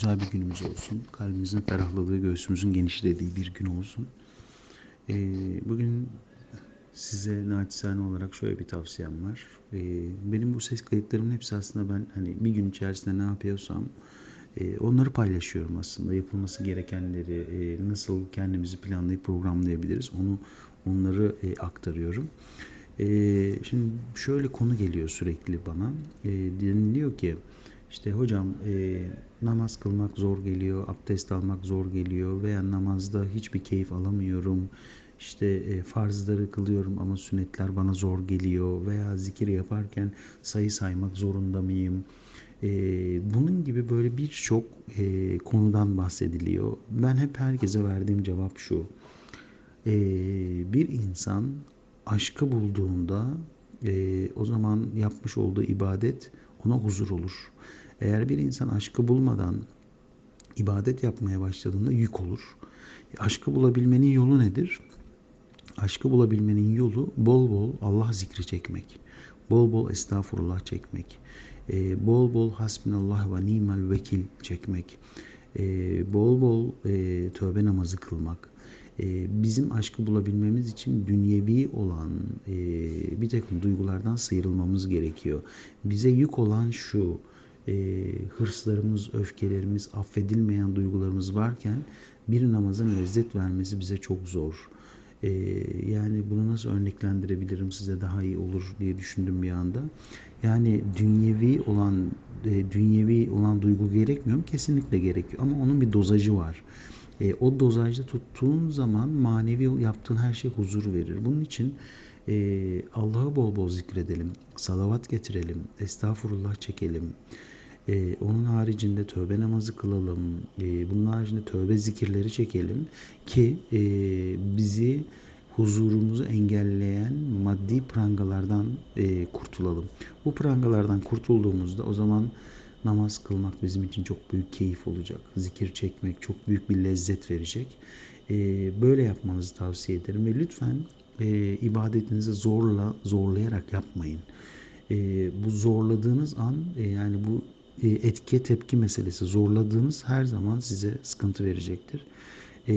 Güzel bir günümüz olsun. Kalbimizin ferahladığı, göğsümüzün genişlediği bir gün olsun. Ee, bugün size naçizane olarak şöyle bir tavsiyem var. Ee, benim bu ses kayıtlarımın hepsi aslında ben hani bir gün içerisinde ne yapıyorsam e, onları paylaşıyorum aslında. Yapılması gerekenleri, e, nasıl kendimizi planlayıp programlayabiliriz onu onları e, aktarıyorum. E, şimdi şöyle konu geliyor sürekli bana. E, deniliyor ki işte hocam e, namaz kılmak zor geliyor, abdest almak zor geliyor veya namazda hiçbir keyif alamıyorum. İşte e, farzları kılıyorum ama sünnetler bana zor geliyor veya zikir yaparken sayı saymak zorunda mıyım? E, bunun gibi böyle birçok e, konudan bahsediliyor. Ben hep herkese verdiğim cevap şu. E, bir insan aşkı bulduğunda e, o zaman yapmış olduğu ibadet ona huzur olur. Eğer bir insan aşkı bulmadan ibadet yapmaya başladığında yük olur. Aşkı bulabilmenin yolu nedir? Aşkı bulabilmenin yolu bol bol Allah zikri çekmek. Bol bol estağfurullah çekmek. E, bol bol hasbinallah ve nimel vekil çekmek. E, bol bol e, tövbe namazı kılmak. E, bizim aşkı bulabilmemiz için dünyevi olan e, bir takım duygulardan sıyrılmamız gerekiyor. Bize yük olan şu, e, hırslarımız, öfkelerimiz, affedilmeyen duygularımız varken bir namazın lezzet vermesi bize çok zor. E, yani bunu nasıl örneklendirebilirim size daha iyi olur diye düşündüm bir anda. Yani dünyevi olan e, dünyevi olan duygu gerekmiyor mu? Kesinlikle gerekiyor ama onun bir dozajı var. E, o dozajda tuttuğun zaman manevi yaptığın her şey huzur verir. Bunun için e, Allah'ı bol bol zikredelim, salavat getirelim, estağfurullah çekelim. E, onun haricinde tövbe namazı kılalım, e, bunun haricinde tövbe zikirleri çekelim ki e, bizi huzurumuzu engelleyen maddi prangalardan e, kurtulalım. Bu prangalardan kurtulduğumuzda o zaman namaz kılmak bizim için çok büyük keyif olacak. Zikir çekmek çok büyük bir lezzet verecek. E, böyle yapmanızı tavsiye ederim ve lütfen e, ibadetinizi zorla zorlayarak yapmayın. E, bu zorladığınız an e, yani bu e, etki tepki meselesi zorladığınız her zaman size sıkıntı verecektir. E,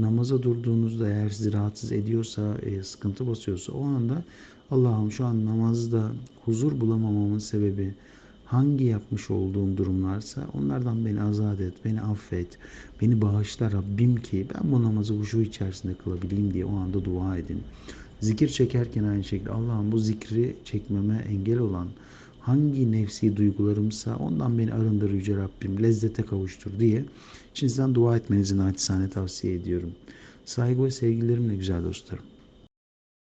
namaza durduğunuzda eğer sizi rahatsız ediyorsa, e, sıkıntı basıyorsa o anda Allah'ım şu an namazda huzur bulamamamın sebebi hangi yapmış olduğum durumlarsa onlardan beni azat et, beni affet, beni bağışla Rabbim ki ben bu namazı huşu içerisinde kılabileyim diye o anda dua edin. Zikir çekerken aynı şekilde Allah'ım bu zikri çekmeme engel olan hangi nefsi duygularımsa ondan beni arındır Yüce Rabbim, lezzete kavuştur diye içinizden dua etmenizi naçizane tavsiye ediyorum. Saygı ve sevgilerimle güzel dostlarım.